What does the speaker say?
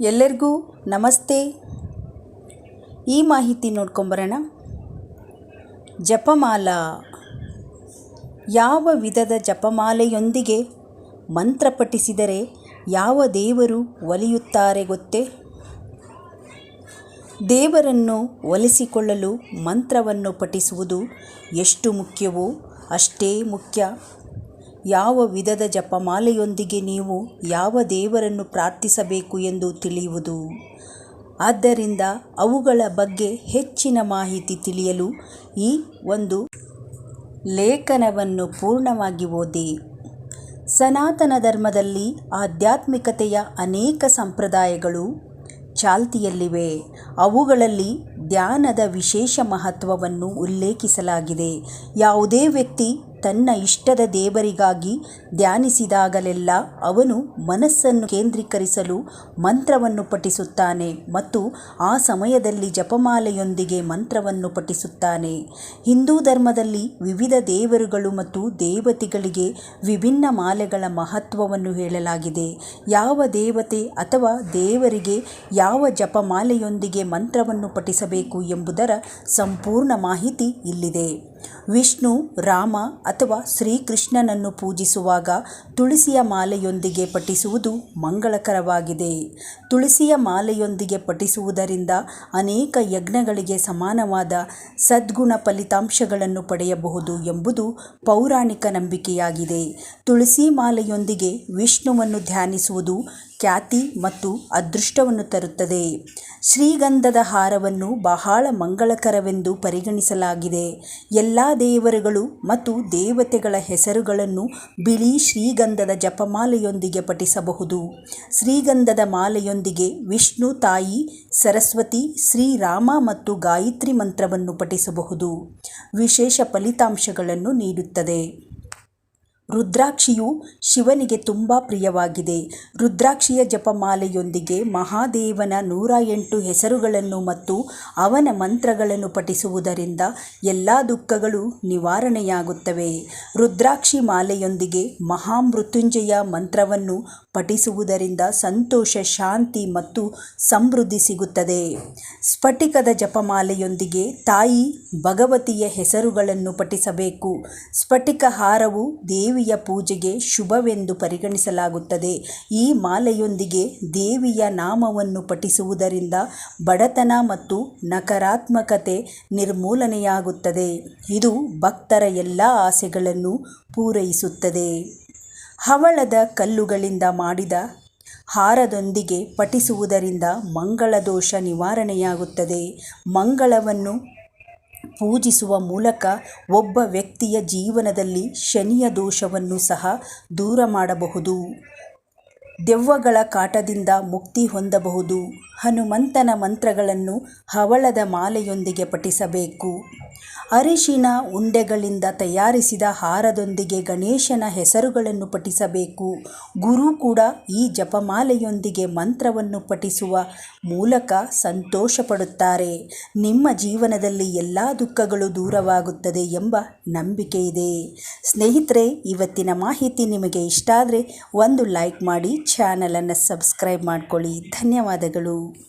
ಎಲ್ಲರಿಗೂ ನಮಸ್ತೆ. ಈ ಮಾಹಿತಿ ನೋಡ್ಕೊಂಬರೋಣ. ಜಪಮಾಲಾ. ಯಾವ ವಿಧದ ಜಪಮಾಲೆಯೊಂದಿಗೆ ಮಂತ್ರ ಪಠಿಸಿದರೆ ಯಾವ ದೇವರು ಒಲಿಯುತ್ತಾರೆ ಗೊತ್ತೇ? ದೇವರನ್ನು ಒಲಿಸಿಕೊಳ್ಳಲು ಮಂತ್ರವನ್ನು ಪಠಿಸುವುದು ಎಷ್ಟು ಮುಖ್ಯವೋ ಅಷ್ಟೇ ಮುಖ್ಯ. ಯಾವ ವಿಧದ ಜಪಮಾಲೆಯೊಂದಿಗೆ ನೀವು ಯಾವ ದೇವರನ್ನು ಪ್ರಾರ್ಥಿಸಬೇಕು ಎಂದು ತಿಳಿಯುವುದು? ಆದ್ದರಿಂದ ಅವುಗಳ ಬಗ್ಗೆ ಹೆಚ್ಚಿನ ಮಾಹಿತಿ ತಿಳಿಯಲು ಈ ಒಂದು ಲೇಖನವನ್ನು ಪೂರ್ಣವಾಗಿ ಓದಿ. ಸನಾತನ ಧರ್ಮದಲ್ಲಿ ಆಧ್ಯಾತ್ಮಿಕತೆಯ ಅನೇಕ ಸಂಪ್ರದಾಯಗಳು ಚಾಲ್ತಿಯಲ್ಲಿವೆ. ಅವುಗಳಲ್ಲಿ ಧ್ಯಾನದ ವಿಶೇಷ ಮಹತ್ವವನ್ನು ಉಲ್ಲೇಖಿಸಲಾಗಿದೆ. ಯಾವುದೇ ವ್ಯಕ್ತಿ ತನ್ನ ಇಷ್ಟದ ದೇವರಿಗಾಗಿ ಧ್ಯಾನಿಸಿದಾಗಲೆಲ್ಲ ಅವನು ಮನಸ್ಸನ್ನು ಕೇಂದ್ರೀಕರಿಸಲು ಮಂತ್ರವನ್ನು ಪಠಿಸುತ್ತಾನೆ ಮತ್ತು ಆ ಸಮಯದಲ್ಲಿ ಜಪಮಾಲೆಯೊಂದಿಗೆ ಮಂತ್ರವನ್ನು ಪಠಿಸುತ್ತಾನೆ. ಹಿಂದೂ ಧರ್ಮದಲ್ಲಿ ವಿವಿಧ ದೇವರುಗಳು ಮತ್ತು ದೇವತೆಗಳಿಗೆ ವಿಭಿನ್ನ ಮಾಲೆಗಳ ಮಹತ್ವವನ್ನು ಹೇಳಲಾಗಿದೆ. ಯಾವ ದೇವತೆ ಅಥವಾ ದೇವರಿಗೆ ಯಾವ ಜಪಮಾಲೆಯೊಂದಿಗೆ ಮಂತ್ರವನ್ನು ಪಠಿಸಬೇಕು ಎಂಬುದರ ಸಂಪೂರ್ಣ ಮಾಹಿತಿ ಇಲ್ಲಿದೆ. ವಿಷ್ಣು, ರಾಮ ಅಥವಾ ಶ್ರೀಕೃಷ್ಣನನ್ನು ಪೂಜಿಸುವಾಗ ತುಳಸಿಯ ಮಾಲೆಯೊಂದಿಗೆ ಪಠಿಸುವುದು ಮಂಗಳಕರವಾಗಿದೆ. ತುಳಸಿಯ ಮಾಲೆಯೊಂದಿಗೆ ಪಠಿಸುವುದರಿಂದ ಅನೇಕ ಯಜ್ಞಗಳಿಗೆ ಸಮಾನವಾದ ಸದ್ಗುಣ ಫಲಿತಾಂಶಗಳನ್ನು ಪಡೆಯಬಹುದು ಎಂಬುದು ಪೌರಾಣಿಕ ನಂಬಿಕೆಯಾಗಿದೆ. ತುಳಸಿ ಮಾಲೆಯೊಂದಿಗೆ ವಿಷ್ಣುವನ್ನು ಧ್ಯಾನಿಸುವುದು ಖ್ಯಾತಿ ಮತ್ತು ಅದೃಷ್ಟವನ್ನು ತರುತ್ತದೆ. ಶ್ರೀಗಂಧದ ಹಾರವನ್ನು ಬಹಳ ಮಂಗಳಕರವೆಂದು ಪರಿಗಣಿಸಲಾಗಿದೆ. ಎಲ್ಲ ದೇವರುಗಳು ಮತ್ತು ದೇವತೆಗಳ ಹೆಸರುಗಳನ್ನು ಬಿಳಿ ಶ್ರೀಗಂಧದ ಜಪಮಾಲೆಯೊಂದಿಗೆ ಪಠಿಸಬಹುದು. ಶ್ರೀಗಂಧದ ಮಾಲೆಯೊಂದಿಗೆ ವಿಷ್ಣು ತಾಯಿ ಸರಸ್ವತಿ, ಶ್ರೀರಾಮ ಮತ್ತು ಗಾಯತ್ರಿ ಮಂತ್ರವನ್ನು ಪಠಿಸಬಹುದು. ವಿಶೇಷ ಫಲಿತಾಂಶಗಳನ್ನು ನೀಡುತ್ತದೆ. ರುದ್ರಾಕ್ಷಿಯು ಶಿವನಿಗೆ ತುಂಬ ಪ್ರಿಯವಾಗಿದೆ. ರುದ್ರಾಕ್ಷಿಯ ಜಪಮಾಲೆಯೊಂದಿಗೆ ಮಹಾದೇವನ ನೂರ ಎಂಟು ಹೆಸರುಗಳನ್ನು ಮತ್ತು ಅವನ ಮಂತ್ರಗಳನ್ನು ಪಠಿಸುವುದರಿಂದ ಎಲ್ಲ ದುಃಖಗಳು ನಿವಾರಣೆಯಾಗುತ್ತವೆ. ರುದ್ರಾಕ್ಷಿ ಮಾಲೆಯೊಂದಿಗೆ ಮಹಾಮೃತ್ಯುಂಜಯ ಮಂತ್ರವನ್ನು ಪಠಿಸುವುದರಿಂದ ಸಂತೋಷ, ಶಾಂತಿ ಮತ್ತು ಸಮೃದ್ಧಿ ಸಿಗುತ್ತದೆ. ಸ್ಫಟಿಕದ ಜಪಮಾಲೆಯೊಂದಿಗೆ ತಾಯಿ ಭಗವತಿಯ ಹೆಸರುಗಳನ್ನು ಪಠಿಸಬೇಕು. ಸ್ಫಟಿಕ ಹಾರವು ದೇವಿಯ ಪೂಜೆಗೆ ಶುಭವೆಂದು ಪರಿಗಣಿಸಲಾಗುತ್ತದೆ. ಈ ಮಾಲೆಯೊಂದಿಗೆ ದೇವಿಯ ನಾಮವನ್ನು ಪಠಿಸುವುದರಿಂದ ಬಡತನ ಮತ್ತು ನಕಾರಾತ್ಮಕತೆ ನಿರ್ಮೂಲನೆಯಾಗುತ್ತದೆ. ಇದು ಭಕ್ತರ ಎಲ್ಲ ಆಸೆಗಳನ್ನು ಪೂರೈಸುತ್ತದೆ. ಹವಳದ ಕಲ್ಲುಗಳಿಂದ ಮಾಡಿದ ಹಾರದೊಂದಿಗೆ ಪಠಿಸುವುದರಿಂದ ಮಂಗಳ ದೋಷ ನಿವಾರಣೆಯಾಗುತ್ತದೆ. ಮಂಗಳವನ್ನು ಪೂಜಿಸುವ ಮೂಲಕ ಒಬ್ಬ ವ್ಯಕ್ತಿಯ ಜೀವನದಲ್ಲಿ ಶನಿಯ ದೋಷವನ್ನು ಸಹ ದೂರ ಮಾಡಬಹುದು. ದೆವ್ವಗಳ ಕಾಟದಿಂದ ಮುಕ್ತಿ ಹೊಂದಬಹುದು. ಹನುಮಂತನ ಮಂತ್ರಗಳನ್ನು ಹವಳದ ಮಾಲೆಯೊಂದಿಗೆ ಪಠಿಸಬೇಕು. ಅರಿಶಿನ ಉಂಡೆಗಳಿಂದ ತಯಾರಿಸಿದ ಹಾರದೊಂದಿಗೆ ಗಣೇಶನ ಹೆಸರುಗಳನ್ನು ಪಠಿಸಬೇಕು. ಗುರು ಕೂಡ ಈ ಜಪಮಾಲೆಯೊಂದಿಗೆ ಮಂತ್ರವನ್ನು ಪಠಿಸುವ ಮೂಲಕ ಸಂತೋಷಪಡುತ್ತಾರೆ. ನಿಮ್ಮ ಜೀವನದಲ್ಲಿ ಎಲ್ಲ ದುಃಖಗಳು ದೂರವಾಗುತ್ತದೆ ಎಂಬ ನಂಬಿಕೆ ಇದೆ. ಸ್ನೇಹಿತರೆ, ಇವತ್ತಿನ ಮಾಹಿತಿ ನಿಮಗೆ ಇಷ್ಟ ಆದರೆ ಒಂದು ಲೈಕ್ ಮಾಡಿ, ಚಾನಲನ್ನು ಸಬ್ಸ್ಕ್ರೈಬ್ ಮಾಡಿಕೊಳ್ಳಿ. ಧನ್ಯವಾದಗಳು.